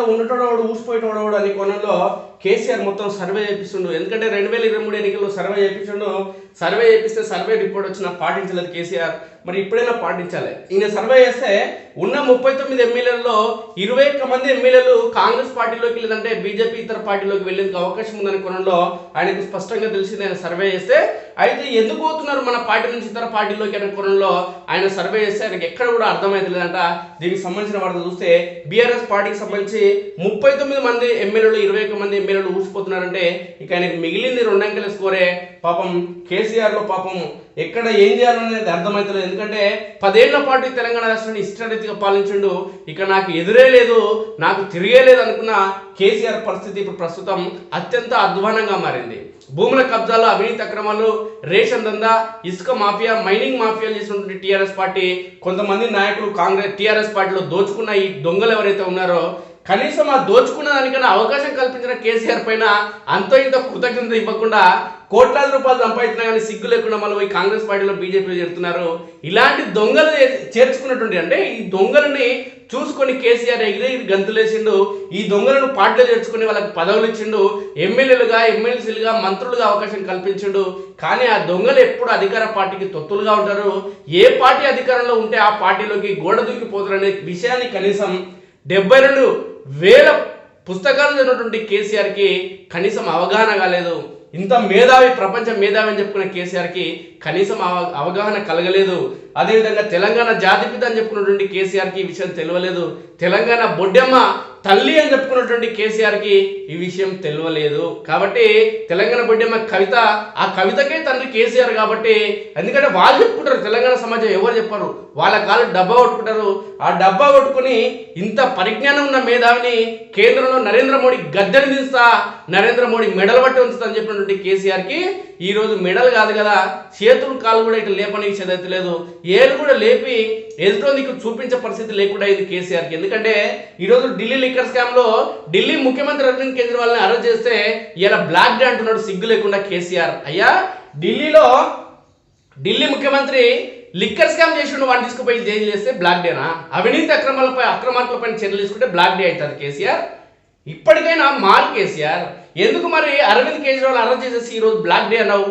పార్టీలో ఉండటోడవాడు ఊసిపోయేటోడవాడు అనే కోణంలో కేసీఆర్ మొత్తం సర్వే చేపిస్తుండు. ఎందుకంటే రెండు వేల ఇరవై మూడు ఎన్నికల్లో సర్వే చేపించిండు సర్వే చేపిస్తే సర్వే రిపోర్ట్ వచ్చినా పాటించలేదు కేసీఆర్. మరి ఇప్పుడైనా పాటించాలి. ఈయన సర్వే చేస్తే ఉన్న ముప్పై తొమ్మిది ఎమ్మెల్యేలలో ఇరవై ఒక్క మంది ఎమ్మెల్యేలు కాంగ్రెస్ పార్టీలోకి లేదంటే బీజేపీ ఇతర పార్టీలోకి వెళ్ళేందుకు అవకాశం ఉందని కొనంలో ఆయనకు స్పష్టంగా తెలిసింది ఆయన సర్వే చేస్తే. అయితే ఎందుకు పోతున్నారు మన పార్టీ నుంచి ఇతర పార్టీలోకి అనే కోణంలో ఆయన సర్వే చేస్తే ఆయనకి ఎక్కడ కూడా అర్థమైతే లేదంట. దీనికి సంబంధించిన వార్త చూస్తే బీఆర్ఎస్ పార్టీకి సంబంధించి ముప్పై తొమ్మిది మంది ఎమ్మెల్యేలు ఇరవై ఒక్క మంది ఎమ్మెల్యేలు ఊసిపోతున్నారంటే ఇక ఆయనకి మిగిలింది రెండు అంకెల స్కోరే పాపం కేసీఆర్లో పాపం ఎక్కడ ఏం చేయాలనేది అర్థమవుతలేదు ఎందుకంటే పదేళ్ళ పాటు తెలంగాణ రాష్ట్రాన్ని ఇష్టరీతిగా పాలించిండు. ఇక నాకు ఎదురే లేదు నాకు తిరిగే లేదు అనుకున్న కేసీఆర్ పరిస్థితి ఇప్పుడు ప్రస్తుతం అత్యంత అధ్వానంగా మారింది. భూముల కబ్జాలు అవినీతి అక్రమాలు రేషన్ దందా ఇసుక మాఫియా మైనింగ్ మాఫియాలు చేసినటువంటి టీఆర్ఎస్ పార్టీ కొంతమంది నాయకులు కాంగ్రెస్ టీఆర్ఎస్ పార్టీలో దోచుకున్న ఈ దొంగలు ఎవరైతే ఉన్నారో కనీసం ఆ దోచుకున్న దానికన్నా అవకాశం కల్పించిన కేసీఆర్ పైన అంతో ఇంత కృతజ్ఞత ఇవ్వకుండా కోట్లాది రూపాయలు సంపాదించినా కానీ సిగ్గు లేకుండా మళ్ళీ పోయి కాంగ్రెస్ పార్టీలో బీజేపీలో చేరుతున్నారు. ఇలాంటి దొంగలు చేర్చుకున్నటువంటి అంటే ఈ దొంగలని చూసుకొని కేసీఆర్ ఎగిరి గంతులేసిండు. ఈ దొంగలను పార్టీలో చేర్చుకుని వాళ్ళకి పదవులు ఇచ్చిండు. ఎమ్మెల్యేలుగా ఎమ్మెల్సీలుగా మంత్రులుగా అవకాశం కల్పించిండు. కానీ ఆ దొంగలు ఎప్పుడు అధికార పార్టీకి తొత్తులుగా ఉంటారు. ఏ పార్టీ అధికారంలో ఉంటే ఆ పార్టీలోకి గోడ దూకిపోతారనే విషయాన్ని కనీసం డెబ్బై రెండు వేల పుస్తకాలు చదివినటువంటి కేసీఆర్కి కనీసం అవగాహన కాలేదు. ఇంత మేధావి ప్రపంచ మేధావి అని చెప్పుకున్న కేసీఆర్కి కనీసం అవ- అవగాహన కలగలేదు. అదేవిధంగా తెలంగాణ జాతిపిత అని చెప్పుకున్నటువంటి కేసీఆర్కి ఈ విషయం తెలియలేదు. తెలంగాణ బొడ్డెమ్మ తల్లి అని చెప్పుకున్నటువంటి కేసీఆర్కి ఈ విషయం తెలియలేదు కాబట్టి తెలంగాణ బిడ్డమ్మ కవిత ఆ కవితకే తండ్రి కేసీఆర్ కాబట్టి ఎందుకంటే వాళ్ళు చెప్పుకుంటారు తెలంగాణ సమాజం ఎవరు చెప్పారు. వాళ్ళ కాలు డబ్బా కొట్టుకుంటారు. ఆ డబ్బా కొట్టుకుని ఇంత పరిజ్ఞానం ఉన్న మేధావిని కేంద్రంలో నరేంద్ర మోడీ గద్దెని దిస్తా నరేంద్ర మోడీ మెడల్ పట్టి ఉంచుతా అని చెప్పినటువంటి కేసీఆర్కి ఈ రోజు మెడల్ కాదు కదా చేతులు కాలు కూడా ఇటు లేపనికి లేదు. ఏలు కూడా లేపి ఎదుటో నీకు చూపించే పరిస్థితి లేకుండా అయింది కేసీఆర్కి. ఎందుకంటే ఈరోజు ఢిల్లీ లిక్కర్ స్కామ్లో ఢిల్లీ ముఖ్యమంత్రి అరవింద్ కేజ్రీవాల్ని అరెస్ట్ చేస్తే ఇలా బ్లాక్ డే అంటున్నాడు సిగ్గు లేకుండా కేసీఆర్. అయ్యా ఢిల్లీలో ఢిల్లీ ముఖ్యమంత్రి లిక్కర్ స్కామ్ చేసిండు వాడిని తీసుకుపోయి జైలు చేస్తే బ్లాక్ డేనా? అవినీతి అక్రమాలపై అక్రమార్కులపై చర్యలు తీసుకుంటే బ్లాక్ డే అవుతుంది కేసీఆర్. ఇప్పటికైనా మాల్ కేసీఆర్ ఎందుకు మరి అరవింద్ కేజ్రీవాల్ అరెస్ట్ చేసేసి ఈ రోజు బ్లాక్ డే అన్నావు?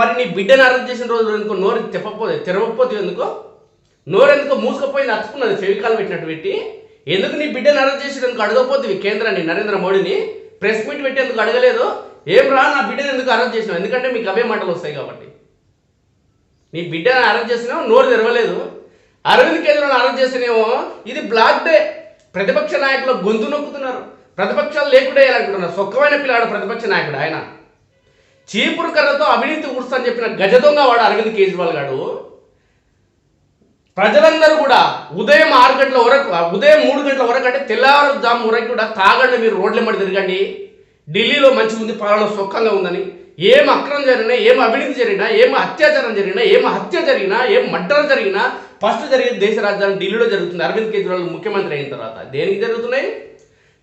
మరి నీ బిడ్డను అరెస్ట్ చేసిన రోజు ఎందుకు నోరు తెప్పపోతే తెరవకపోతే ఎందుకు? నోరు ఎందుకు మూసుకపోయింది అతుకున్నది ఫెవికాల్ పెట్టినట్టు పెట్టి? ఎందుకు నీ బిడ్డను అరెస్ట్ చేసేందుకు అడగపోతుంది కేంద్రాన్ని నరేంద్ర మోడీని? ప్రెస్ మీట్ పెట్టేందుకు అడగలేదు? ఏం రా నా బిడ్డను ఎందుకు అరెస్ట్ చేసినావు? ఎందుకంటే మీకు అవే మాటలు వస్తాయి కాబట్టి. నీ బిడ్డను అరెస్ట్ చేసినావు నోరు తెరవలేదు. అరవింద్ కేజ్రీవాల్ అరెస్ట్ చేసినేమో ఇది బ్లాక్ డే ప్రతిపక్ష నాయకులు గొంతు నొక్కుతున్నారు. ప్రతిపక్షాలు లేకుండా వేయాలనుకుంటున్నారు సొక్కమైన పిల్లాడు ప్రతిపక్ష నాయకుడు ఆయన. చీపురు కర్రతో అవినీతి ఊడుస్తా అని చెప్పిన గజదొంగ వాడు అరవింద్ కేజ్రీవాల్ గారు ప్రజలందరూ కూడా ఉదయం ఆరు గంటల వరకు ఉదయం మూడు గంటల వరకు అంటే తెల్లవారుజాము వరకు కూడా తాగండి మీరు రోడ్ల మడి తిరగండి. ఢిల్లీలో మంచి ఉంది పాలన సుఖంగా ఉందని. ఏం అక్రమం జరిగినా ఏం అవినీతి జరిగినా ఏం అత్యాచారం జరిగినా ఏం హత్య జరిగినా ఏం మర్డర్ జరిగినా ఫస్ట్ జరిగేది దేశ రాజధాని ఢిల్లీలో జరుగుతుంది. అరవింద్ కేజ్రీవాల్ ముఖ్యమంత్రి అయిన తర్వాత దేనికి జరుగుతున్నాయి?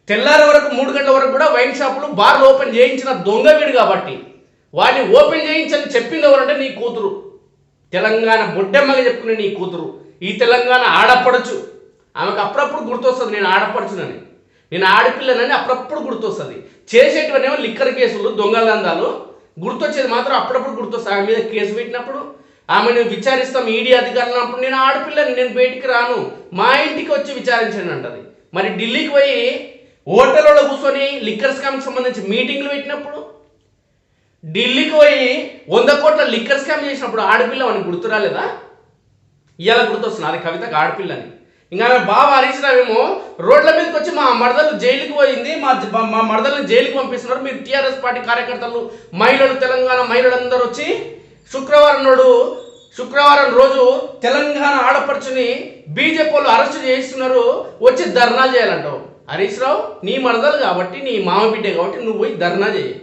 తెల్లారి వరకు మూడు గంటల వరకు కూడా వైన్ షాపులు బార్లు ఓపెన్ చేయించిన దొంగ వీడు కాబట్టి వాడిని ఓపెన్ చేయించని చెప్పింది ఎవరంటే నీ కూతురు. తెలంగాణ బొడ్డెమ్మగా చెప్పుకునే నీ కూతురు. ఈ తెలంగాణ ఆడపడచ్చు ఆమెకు అప్పుడప్పుడు గుర్తొస్తుంది నేను ఆడపడుచునని. నేను ఆడపిల్లనని అప్పుడప్పుడు గుర్తొస్తుంది. చేసేటివనేమో లిక్కర్ కేసులు దొంగలందాలు గుర్తొచ్చేది మాత్రం అప్పుడప్పుడు గుర్తొస్తుంది. ఆమె మీద కేసు పెట్టినప్పుడు ఆమెను విచారిస్తాం ఈడీ అధికారులు అప్పుడు నేను ఆడపిల్లని నేను బయటికి రాను. మా ఇంటికి వచ్చి విచారించండి అంటది. మరి ఢిల్లీకి పోయి హోటల్లో కూర్చొని లిక్కర్ స్కామ్కి సంబంధించి మీటింగ్లు పెట్టినప్పుడు ఢిల్లీకి పోయి వంద కోట్ల లిక్కర్ స్కామ్ చేసినప్పుడు ఆడపిల్ల అని గుర్తు రాలేదా? ఇవాళ గుర్తొస్తుంది. అది కవితకు ఆడపిల్లని. ఇంకా ఆమె బావ రోడ్ల మీదకి వచ్చి మా మరదలు జైలుకి పోయింది మా మా మరదలను జైలుకి పంపిస్తున్నారు. మీరు టీఆర్ఎస్ పార్టీ కార్యకర్తలు మహిళలు తెలంగాణ మహిళలందరూ వచ్చి శుక్రవారం నాడు శుక్రవారం రోజు తెలంగాణ ఆడపడుచుని బీజేపీ వాళ్ళు అరెస్ట్ చేస్తున్నారు వచ్చి ధర్నా చేయాలంటావు. హరీష్ రావు నీ మరదలు కాబట్టి నీ మామ బిడ్డే కాబట్టి నువ్వు పోయి ధర్నా చేయి.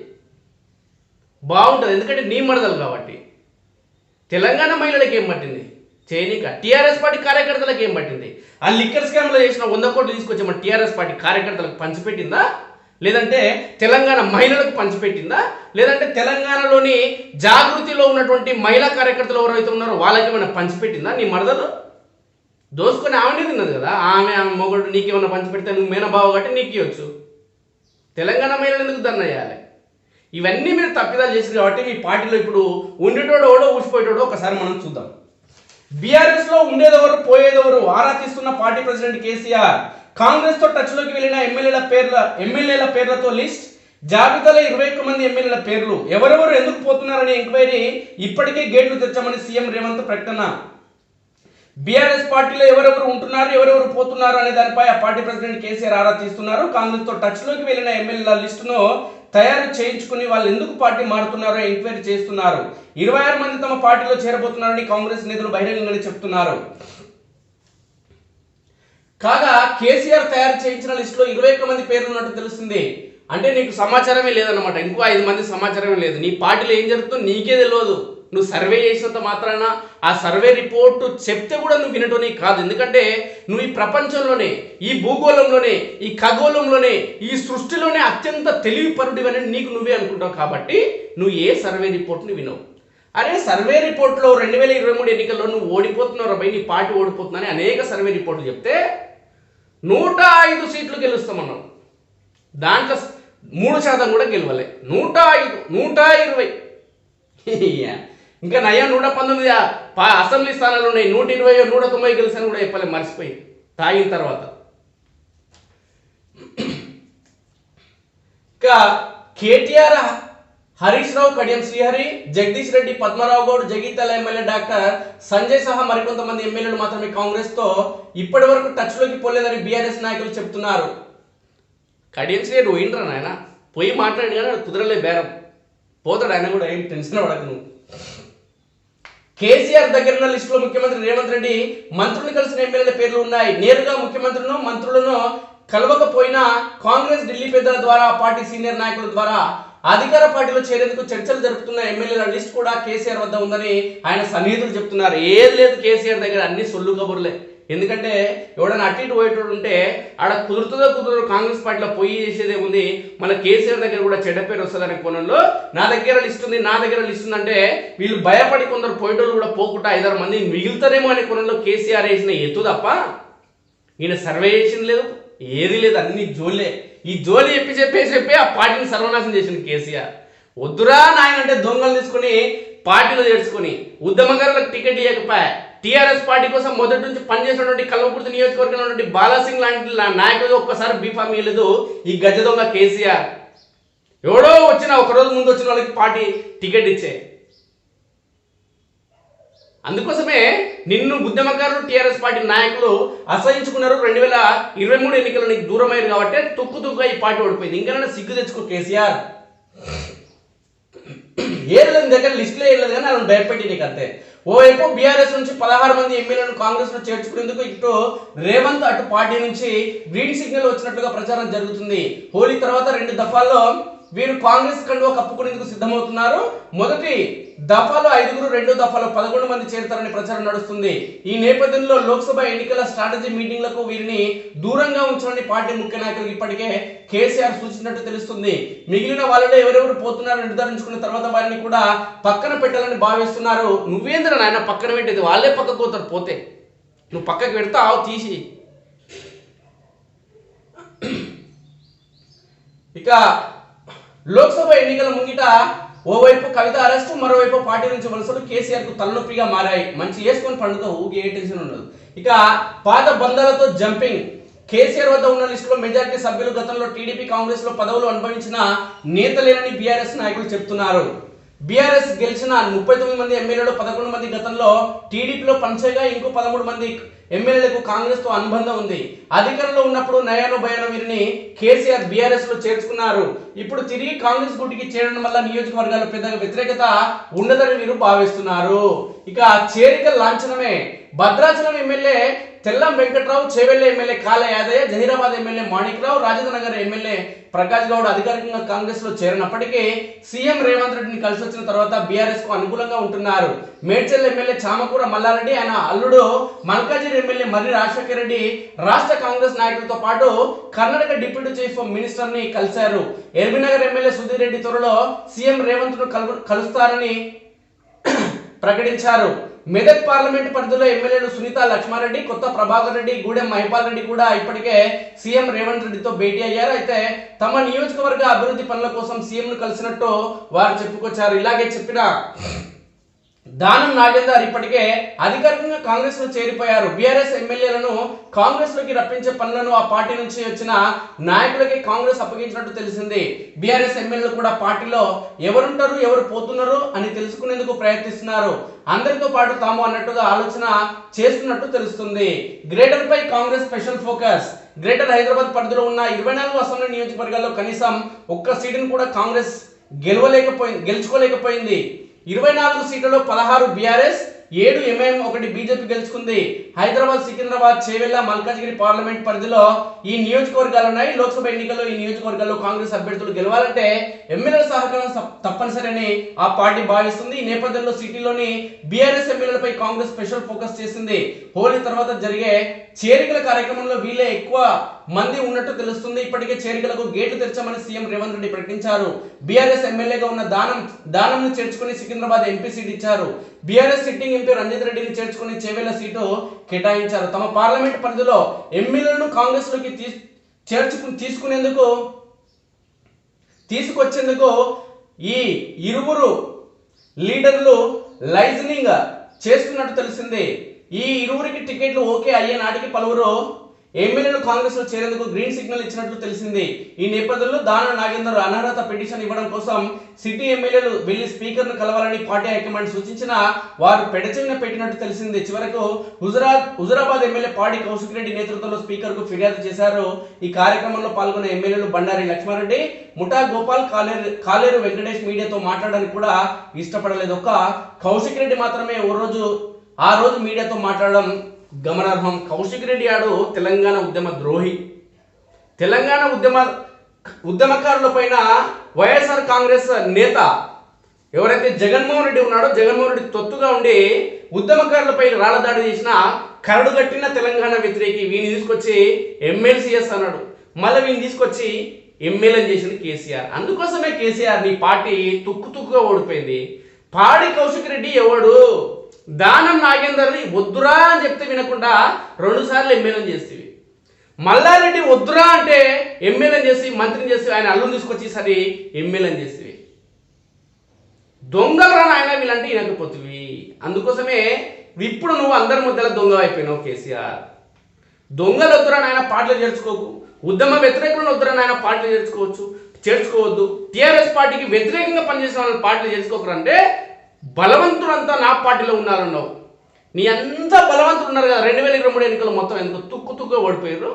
బాగుంటుంది ఎందుకంటే నీ మరదలు కాబట్టి. తెలంగాణ మహిళలకు ఏం పట్టింది? చేయనీక టీఆర్ఎస్ పార్టీ కార్యకర్తలకు ఏం పట్టింది? ఆ లిక్కర్ స్కామ్లో చేసిన వంద కోట్లు తీసుకొచ్చి మన టీఆర్ఎస్ పార్టీ కార్యకర్తలకు పంచిపెట్టిందా? లేదంటే తెలంగాణ మహిళలకు పంచిపెట్టిందా? లేదంటే తెలంగాణలోని జాగృతిలో ఉన్నటువంటి మహిళా కార్యకర్తలు ఎవరైతే ఉన్నారో వాళ్ళకి ఏమైనా పంచిపెట్టిందా నీ మరదలు? దోసుకొని ఆమెనే తిన్నది కదా. ఆమె ఆమె మొగడు నీకేమైనా పంచిపెడితే నువ్వు మేనబావ కాబట్టి నీకు ఇవ్వచ్చు. తెలంగాణ మహిళలు ఎందుకు ధర్నా చేయాలి? ఇవన్నీ మీరు తప్పిదాలు చేసింది కాబట్టి మీ పార్టీలో ఇప్పుడు ఉండేటోడు ఎవడో ఊసిపోయేటోడో ఒకసారి మనం చూద్దాం. బీఆర్ఎస్లో ఉండేదెవరు పోయేదెవరు? ఆరా తీస్తున్న పార్టీ ప్రెసిడెంట్ కేసీఆర్. కాంగ్రెస్తో టచ్లోకి వెళ్ళిన ఎమ్మెల్యేల పేర్ల ఎమ్మెల్యేల పేర్లతో లిస్ట్ జాబితాలో ఇరవై ఒక్క మంది ఎమ్మెల్యేల పేర్లు. ఎవరెవరు ఎందుకు పోతున్నారనే ఎంక్వైరీ ఇప్పటికే గేట్లు తెచ్చామని సీఎం రేవంత్ ప్రకటన. బీఆర్ఎస్ పార్టీలో ఎవరెవరు ఉంటున్నారు ఎవరెవరు పోతున్నారు అనే దానిపై ఆ పార్టీ ప్రెసిడెంట్ కేసీఆర్ ఆరా తీస్తున్నారు. కాంగ్రెస్తో టచ్లోకి వెళ్ళిన ఎమ్మెల్యేల లిస్టును తయారు చేయించుకుని వాళ్ళు ఎందుకు పార్టీ మారుతున్నారో ఎంక్వైరీ చేస్తున్నారు. ఇరవై ఆరు మంది తమ పార్టీలో చేరబోతున్నారని కాంగ్రెస్ నేతలు బహిరంగంగానే చెప్తున్నారు. కాగా కేసీఆర్ తయారు చేయించిన లిస్టులో ఇరవై ఒక్క మంది పేర్లు ఉన్నట్టు తెలుస్తుంది. అంటే నీకు సమాచారమే లేదన్నమాట. ఇంకో ఐదు మంది సమాచారమే లేదు. నీ పార్టీలో ఏం జరుగుతుందో నీకే తెలియదు. నువ్వు సర్వే చేసినంత మాత్రాన ఆ సర్వే రిపోర్టు చెప్తే కూడా నువ్వు వినటోని కాదు. ఎందుకంటే నువ్వు ఈ ప్రపంచంలోనే ఈ భూగోళంలోనే ఈ ఖగోళంలోనే ఈ సృష్టిలోనే అత్యంత తెలివిపరుడివని నీకు నువ్వే అనుకుంటావు కాబట్టి నువ్వు ఏ సర్వే రిపోర్ట్ని వినవు. అరే సర్వే రిపోర్ట్లో రెండు వేల ఇరవై మూడు ఎన్నికల్లో నువ్వు ఓడిపోతున్నావు రాబాయి నీ పార్టీ ఓడిపోతుందని అనేక సర్వే రిపోర్ట్లు చెప్తే నూట ఐదు సీట్లు గెలుస్తామన్నాం. దాంట్లో మూడు శాతం కూడా గెలవలే. నూట ఐదు నూట ఇరవై. ఇంకా నయ్యా నూట పంతొమ్మిది అసెంబ్లీ స్థానాలు ఉన్నాయి. నూట ఇరవై నూట తొంభై గెలిచిన కూడా చెప్పలే మర్చిపోయి. తాగిన తర్వాత. ఇంకా కేటీఆర్ హరీష్ రావు కడియం శ్రీహరి జగదీష్ రెడ్డి పద్మరావు గౌడ్ జగిత్యాల ఎమ్మెల్యే డాక్టర్ సంజయ్ సహా మరికొంతమంది ఎమ్మెల్యేలు మాత్రమే కాంగ్రెస్తో ఇప్పటి వరకు టచ్లోకి పోలేదని బీఆర్ఎస్ నాయకులు చెప్తున్నారు. కడియం శ్రీహరి నువ్వు ఏంట్రా నాయన? పోయి మాట్లాడి కానీ కుదరలే బేరం. పోతాడు ఆయన కూడా ఏం టెన్షన్ పడకు నువ్వు. కేసీఆర్ దగ్గర ఉన్న లిస్టులో ముఖ్యమంత్రి రేవంత్ రెడ్డి మంత్రులు కలిసిన ఎమ్మెల్యేల పేర్లు ఉన్నాయి. నేరుగా ముఖ్యమంత్రులను మంత్రులను కలవకపోయినా కాంగ్రెస్ ఢిల్లీ పెద్దల ద్వారా పార్టీ సీనియర్ నాయకుల ద్వారా అధికార పార్టీలో చేరేందుకు చర్చలు జరుపుతున్న ఎమ్మెల్యేల లిస్ట్ కూడా కేసీఆర్ వద్ద ఉందని ఆయన సన్నిహితులు చెప్తున్నారు. ఏది లేదు కేసీఆర్ దగ్గర అన్ని సొల్లు కబుర్లే. ఎందుకంటే ఎవడన్నా అటు ఇటు పోయేటోడు ఉంటే ఆడ కుదురుతుందో కుదురు కాంగ్రెస్ పార్టీలో పోయి చేసేదే ఉంది. మన కేసీఆర్ దగ్గర కూడా చెడ్డ పేరు వస్తుందనే కోణంలో నా దగ్గర లిస్ట్ ఉంది నా దగ్గర లిస్ట్ ఉందంటే వీళ్ళు భయపడి కొందరు పోయేటోళ్ళు కూడా పోకుండా ఐదారు మంది మిగులుతారేమో అనే కోణంలో కేసీఆర్ వేసిన ఎత్తు తప్ప ఈయన సర్వే చేసింది లేదు ఏది లేదు అన్ని జోలే. ఈ జోలి చెప్పి చెప్పే చెప్పి ఆ పార్టీని సర్వనాశనం చేసింది కేసీఆర్. వద్దురా నాయన అంటే దొంగలు తీసుకుని పార్టీలో చేర్చుకుని ఉద్యమకారులకు టికెట్ ఇవ్వకపోయా టీఆర్ఎస్ పార్టీ కోసం మొదటి నుంచి పనిచేసినటువంటి కల్వకుర్తి నియోజకవర్గంలో ఉన్నటువంటి బాలాసింగ్ లాంటి నాయకులు ఒక్కసారి బీఫామ్ ఇవ్వలేదు ఈ గజ దొంగ కేసీఆర్. ఎవడో వచ్చిన ఒక రోజు ముందు వచ్చిన వాళ్ళకి పార్టీ టికెట్ ఇచ్చే. అందుకోసమే నిన్ను ఉద్యమకారులు టీఆర్ఎస్ పార్టీ నాయకులు అసహించుకున్నారు. రెండు వేల ఇరవై మూడు ఎన్నికలు నీకు దూరమైంది కాబట్టి తుక్కు తుక్కుగా ఈ పార్టీ ఓడిపోయింది. ఇంకా సిగ్గు తెచ్చుకో కేసీఆర్. ఏది దగ్గర లిస్టులో ఏర్లేదు లేదు కానీ నన్ను భయపెట్టి నీకు అంతే. ఓవైపు బీఆర్ఎస్ నుంచి పదహారు మంది ఎమ్మెల్యేలను కాంగ్రెస్లో చేర్చుకునేందుకు ఇటు రేవంత్ అటు పార్టీ నుంచి గ్రీన్ సిగ్నల్ వచ్చినట్లుగా ప్రచారం జరుగుతుంది. హోలీ తర్వాత రెండు దఫాల్లో వీరు కాంగ్రెస్ కండువా కప్పుకునేందుకు సిద్ధమవుతున్నారు. మొదటి దఫాలో ఐదుగురు రెండో దఫాలో పదకొండు మంది చేరుతారని ప్రచారం నడుస్తుంది. ఈ నేపథ్యంలో లోక్సభ ఎన్నికల స్ట్రాటజీ మీటింగ్లకు వీరిని దూరంగా ఉంచాలని పార్టీ ముఖ్య నాయకులకు ఇప్పటికే కేసీఆర్ సూచించినట్టు తెలుస్తుంది. మిగిలిన వాళ్ళలో ఎవరెవరు పోతున్నారో నిర్ధారించుకున్న తర్వాత వారిని కూడా పక్కన పెట్టాలని భావిస్తున్నారు. నువ్వేంద్ర నాయన పక్కన పెట్టేది? వాళ్ళే పక్కకు పోతారు. పోతే. నువ్వు పక్కకు పెడతావు తీసి. ఇక లోక్సభ ఎన్నికల ముంగిట ఓవైపు కవిత అరెస్టు మరోవైపు పార్టీ నుంచి వలసలు కేసీఆర్కు తలనొప్పిగా మారాయి. మంచి వేసుకొని పండుగతో ఊకి ఏ టెన్షన్ ఉండదు. ఇక పాత బంధాలతో జంపింగ్ కేసీఆర్ వద్ద ఉన్న లిస్టులో మెజారిటీ సభ్యులు గతంలో టీడీపీ కాంగ్రెస్లో పదవులు అనుభవించిన నేతలేనని బీఆర్ఎస్ నాయకులు చెప్తున్నారు. బీఆర్ఎస్ గెలిచిన ముప్పై తొమ్మిది మంది ఎమ్మెల్యేలు పదకొండు మంది గతంలో టీడీపీలో పనిచేయగా ఇంకో పదమూడు మంది ఎమ్మెల్యేలకు కాంగ్రెస్తో అనుబంధం ఉంది. అధికారంలో ఉన్నప్పుడు నయాను భయాను వీరిని కేసీఆర్ బీఆర్ఎస్లో చేర్చుకున్నారు. ఇప్పుడు తిరిగి కాంగ్రెస్ గుడికి చేరడం వల్ల నియోజకవర్గాలు పెద్దగా వ్యతిరేకత ఉండదని వీరు భావిస్తున్నారు. ఇక చేరిక లాంఛనమే. Bhadrachalam MLA Tellam Venkatrao Chevella MLA Kala Yadaiah Zaheerabad MLA Manikrao Rajendranagar MLA Prakash Goud అధికారికంగా కాంగ్రెస్లో చేరినప్పటికీ సీఎం రేవంత్ రెడ్డిని కలిసి వచ్చిన తర్వాత బీఆర్ఎస్కు అనుకూలంగా ఉంటున్నారు. మేడ్చల్ ఎమ్మెల్యే చామకూర మల్లారెడ్డి ఆయన అల్లుడు మల్కాజిరి ఎమ్మెల్యే మర్రి రాజశేఖర రెడ్డి రాష్ట్ర కాంగ్రెస్ నాయకులతో పాటు కర్ణాటక డిప్యూటీ చీఫ్ మినిస్టర్ని కలిశారు. ఎల్బీనగర్ ఎమ్మెల్యే సుధీర్ రెడ్డి త్వరలో సీఎం రేవంత్ను కలు కలుస్తారని ప్రకటించారు. మెదక్ పార్లమెంట్ పరిధిలో ఎమ్మెల్యేలు సునీత లక్ష్మారెడ్డి కొత్త ప్రభాకర్ రెడ్డి గూడెం మహిపాల్ రెడ్డి కూడా ఇప్పటికే సీఎం రేవంత్ రెడ్డితో భేటీ అయ్యారు. అయితే తమ నియోజకవర్గ అభివృద్ధి పనుల కోసం సీఎంను కలిసినట్టు వారు చెప్పుకొచ్చారు. ఇలాగే చెప్పిన దానం నాగేందర్ ఇప్పటికే అధికారికంగా కాంగ్రెస్లో చేరిపోయారు. బీఆర్ఎస్ ఎమ్మెల్యేలను కాంగ్రెస్లోకి రప్పించే పనులను ఆ పార్టీ నుంచి వచ్చిన నాయకులకి కాంగ్రెస్ అప్పగించినట్టు తెలిసింది. బీఆర్ఎస్ ఎమ్మెల్యేలు కూడా పార్టీలో ఎవరుంటారు ఎవరు పోతున్నారు అని తెలుసుకునేందుకు ప్రయత్నిస్తున్నారు. అందరితో పాటు తాము అన్నట్టుగా ఆలోచన చేస్తున్నట్టు తెలుస్తుంది. గ్రేటర్ పై Congress special focus. Greater Hyderabad పరిధిలో ఉన్న ఇరవై నాలుగు అసెంబ్లీ నియోజకవర్గాల్లో కనీసం ఒక్క సీటును కూడా కాంగ్రెస్ గెలవలేకపోయింది గెలుచుకోలేకపోయింది. ఇరవై నాలుగు సీట్లలో పదహారు బీఆర్ఎస్ ఏడు ఎంఐఎం ఒకటి బీజేపీ గెలుచుకుంది. హైదరాబాద్ సికింద్రాబాద్ చేవెళ్ళ మల్కాజ్గిరి పార్లమెంట్ పరిధిలో ఈ నియోజకవర్గాలు ఉన్నాయి. లోక్సభ ఎన్నికల్లో ఈ నియోజకవర్గాల్లో కాంగ్రెస్ అభ్యర్థులు గెలవాలంటే ఎమ్మెల్యేల సహకారం తప్పనిసరి ఆ పార్టీ భావిస్తుంది. ఈ నేపథ్యంలో సిటీలోని బీఆర్ఎస్ ఎమ్మెల్యేలపై కాంగ్రెస్ స్పెషల్ ఫోకస్ చేసింది. హోలీ తర్వాత జరిగే చేరికల కార్యక్రమంలో వీళ్ళే ఎక్కువ మంది ఉన్నట్టు తెలుస్తుంది. ఇప్పటికే చేరికలకు గేట్లు తెరచామని సీఎం రేవంత్ రెడ్డి ప్రకటించారు. బీఆర్ఎస్ ఎమ్మెల్యేగా ఉన్న దానం దానంను చేర్చుకుని సికింద్రాబాద్ ఎంపీ సీట్ ఇచ్చారు. బీఆర్ఎస్ సిట్టింగ్ ఎంపీ రంజిత్ రెడ్డిని చేర్చుకుని చేవేల సీటు కేటాయించారు. తమ పార్లమెంట్ పరిధిలో ఎమ్మెల్యేలను కాంగ్రెస్లోకి తీ చేర్చుకు తీసుకునేందుకు తీసుకొచ్చేందుకు ఈ ఇరువురు లీడర్లు లైజనింగ్ చేస్తున్నట్టు తెలిసింది. ఈ ఇరువురికి టికెట్లు ఓకే అయ్యే నాటికి పలువురు ఎమ్మెల్యేలు కాంగ్రెస్లో చేరేందుకు గ్రీన్ సిగ్నల్ ఇచ్చినట్లు తెలిసింది. ఈ నేపథ్యంలో దాన నాగేందర్ అనర్హత పిటిషన్ ఇవ్వడం కోసం సిటీ ఎమ్మెల్యేలు వెళ్ళి స్పీకర్ను కలవాలని పార్టీ హైకమాండ్ సూచించిన వారు పెడచెవిన పెట్టినట్టు తెలిసింది. చివరకు హుజరాబాద్ హుజరాబాద్ ఎమ్మెల్యే పాడి కౌశిక్ రెడ్డి నేతృత్వంలో స్పీకర్కు ఫిర్యాదు చేశారు. ఈ కార్యక్రమంలో పాల్గొన్న ఎమ్మెల్యేలు బండారి లక్ష్మారెడ్డి ముఠా గోపాల్ కాలేరు కాలేరు వెంకటేష్ మీడియాతో మాట్లాడడానికి కూడా ఇష్టపడలేదు. ఒక కౌశిక్ రెడ్డి మాత్రమే ఓ రోజు ఆ రోజు మీడియాతో మాట్లాడడం గమనార్హం. కౌశిక్ రెడ్డి ఆడు తెలంగాణ ఉద్యమ ద్రోహి. తెలంగాణ ఉద్యమ ఉద్యమకారుల పైన వైఎస్ఆర్ కాంగ్రెస్ నేత ఎవరైతే జగన్మోహన్ రెడ్డి ఉన్నాడో జగన్మోహన్ రెడ్డి తొత్తుగా ఉండి ఉద్యమకారులపై రాళ్ళదాడి చేసిన కరడు కట్టిన తెలంగాణ వ్యతిరేకి వీని తీసుకొచ్చి ఎమ్మెల్సీఎస్ అన్నాడు మళ్ళీ వీని తీసుకొచ్చి ఎమ్మెల్యే చేసింది కేసీఆర్. అందుకోసమే కేసీఆర్ నీ పార్టీ తుక్కు తుక్కుగా ఓడిపోయింది. పాడి కౌశిక్ రెడ్డి ఎవడు? దానం నాగేందర్ని వద్దురా అని చెప్తే వినకుండా రెండుసార్లు ఎమ్మెల్యే చేస్తేవి మల్లారెడ్డి వద్దురా అంటే ఎమ్మెల్యే చేసి మంత్రిని చేసి ఆయన అల్లుని తీసుకొచ్చి సరి ఎమ్మెల్యే చేసేవి. దొంగలరా నాయన వీళ్ళంటే వినకపోతుంది అందుకోసమే ఇప్పుడు నువ్వు అందరి మధ్యలో దొంగ అయిపోయినావు కేసీఆర్. దొంగలు వద్దురా నాయన పాటలు చేర్చుకోకు. ఉద్యమ వ్యతిరేకులను వద్దురా నాయన పాటలు చేర్చుకోవచ్చు చేర్చుకోవద్దు. టీఆర్ఎస్ పార్టీకి వ్యతిరేకంగా పనిచేసిన వాళ్ళని పాటలు చేర్చుకోకరు బలవంతుడంతా బలవంతులంతా నా పార్టీలో ఉన్నారన్నావు. నీ అంతా బలవంతులు ఉన్నారు కదా రెండు వేల ఇరవై మూడు ఎన్నికలు మొత్తం ఎంత తుక్కు తుక్కు ఓడిపోయారు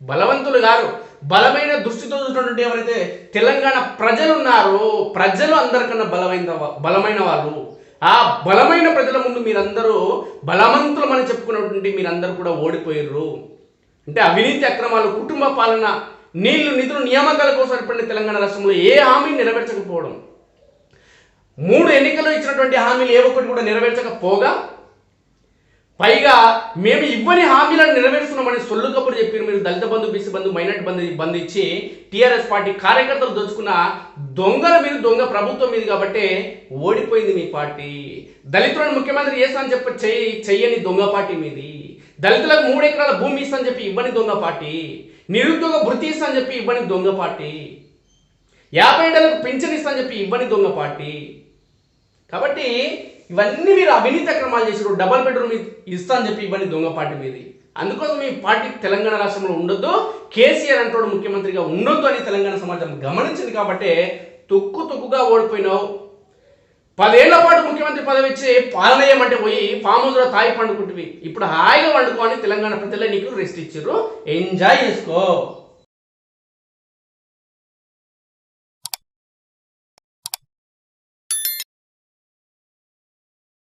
బలవంతులు గారు బలమైన దృష్టితో చూసినటువంటి ఎవరైతే తెలంగాణ ప్రజలు ఉన్నారో ప్రజలు అందరికన్నా బలమైన బలమైన వాళ్ళు. ఆ బలమైన ప్రజల ముందు మీరందరూ బలవంతులమని చెప్పుకున్నటువంటి మీరందరూ కూడా ఓడిపోయారు అంటే అవినీతి అక్రమాలు కుటుంబ పాలన నీళ్ళు నిధులు నియామకాల కోసం ఏర్పడిన తెలంగాణ రాష్ట్రంలో ఏ హామీ నెరవేర్చకపోవడం? మూడు ఎన్నికల్లో ఇచ్చినటువంటి హామీలు ఏ ఒక్కటి కూడా నెరవేర్చకపోగా పైగా మేము ఇవ్వని హామీలను నెరవేరుస్తున్నామని సొల్లు కబురు చెప్పి మీరు దళిత బంధు బీసీ బంధు మైనార్టీ బంధు బంధు ఇచ్చి టీఆర్ఎస్ పార్టీ కార్యకర్తలు దోచుకున్న దొంగల మీద దొంగ ప్రభుత్వం మీద కాబట్టి ఓడిపోయింది మీ పార్టీ. దళితులను ముఖ్యమంత్రి చేస్తానని చెప్పి చెయ్యి చెయ్యని దొంగ పార్టీ మీది. దళితులకు మూడు ఎకరాల భూమి ఇస్తానని చెప్పి ఇవ్వని దొంగ పార్టీ. నిరుద్యోగ భృతి ఇస్తానని చెప్పి ఇవ్వని దొంగ పార్టీ. యాభై ఏళ్ళకు పింఛన్ ఇస్తానని చెప్పి ఇవ్వని దొంగ పార్టీ. కాబట్టి ఇవన్నీ మీరు అవినీతి అక్రమాలు చేసారు డబల్ బెడ్రూమ్ ఇస్తా అని చెప్పి ఇవన్నీ దొంగ పార్టీ మీది. అందుకోసం మీ పార్టీ తెలంగాణ రాష్ట్రంలో ఉండొద్దు కేసీఆర్ అంటోడు ముఖ్యమంత్రిగా ఉండొద్దు అని తెలంగాణ సమాజం గమనించింది కాబట్టి తొక్కు తొక్కుగా ఓడిపోయినావు. పదేళ్ళ పాటు ముఖ్యమంత్రి పదవి ఇచ్చి పాలనయమంటే పోయి ఫామ్ హౌస్లో తాయి పండుకుంటువి. ఇప్పుడు హాయిగా వండుకో అని తెలంగాణ ప్రజలే నీకు రెస్ట్ ఇచ్చారు ఎంజాయ్ చేసుకో.